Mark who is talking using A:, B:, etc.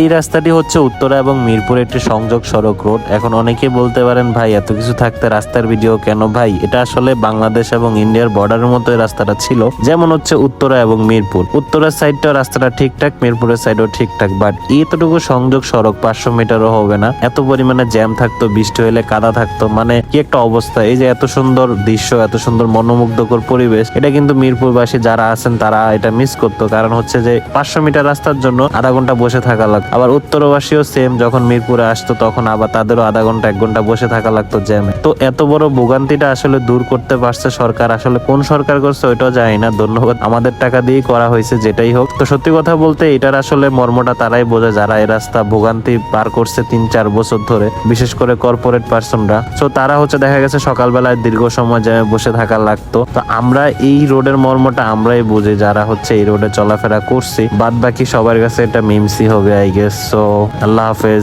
A: এই রাস্তাটি হচ্ছে উত্তরা এবং মিরপুর, একটি সংযোগ সড়ক রোড। এখন অনেকে বলতে পারেন, ভাই, এত কিছু থাকতে রাস্তার ভিডিও কেন? ভাই, এটা আসলে বাংলাদেশ এবং ইন্ডিয়ার বর্ডারের মতো রাস্তাটা ছিল। যেমন হচ্ছে উত্তরা এবং মিরপুর। উত্তরের সাইডটাও রাস্তাটা ঠিকঠাক, মিরপুরের সাইডও ঠিকঠাক বাট এতটুকু সংযোগ সড়ক পাঁচশো মিটারও হবে না। এত পরিমাণে জ্যাম থাকতো, বৃষ্টি হলে কাদা থাকতো মানে কি একটা অবস্থা। এই যে এত সুন্দর দৃশ্য, এত সুন্দর মনোমুগ্ধকর পরিবেশ, এটা কিন্তু মিরপুরবাসী যারা আছেন, তারা এটা মিস করতো। কারণ হচ্ছে যে পাঁচশো মিটার রাস্তার জন্য আধা ঘণ্টা বসে থাকা লাগতো। আবার উত্তরবাসীও সেম যখন মিরপুরে আসতো তখন আবার তাদেরও আধা ঘণ্টা, এক ঘণ্টা বসে থাকা লাগতো জ্যামে তো এত বড় ভোগান্তিটা আসলে দূর করতে পারছে সরকার, আসলে কোন সরকার করছে ওইটাও জানি না। ধন্যবাদ, আমাদের টাকা দিয়েই করা হয়েছে যেটাই হোক। তো সত্যি কথা বলতে এটার আসলে মর্মটা তারাই বোঝে, যারা এই রাস্তা ভোগান্তি পার করছে তিন, চার বছর ধরে, বিশেষ করে কর্পোরেট পার্সনরা তো তারা হচ্ছে দেখা গেছে সকালবেলায় দীর্ঘ সময় জ্যামে বসে থাকা লাগতো। তো আমরা এই রোডের মর্মটা আমরাই বুঝি, যারা হচ্ছে এই রোডে চলাফেরা করছি। বাদ বাকি সবার কাছে এটা মিমসি হবে I গেস সো আল্লাহ হাফেজ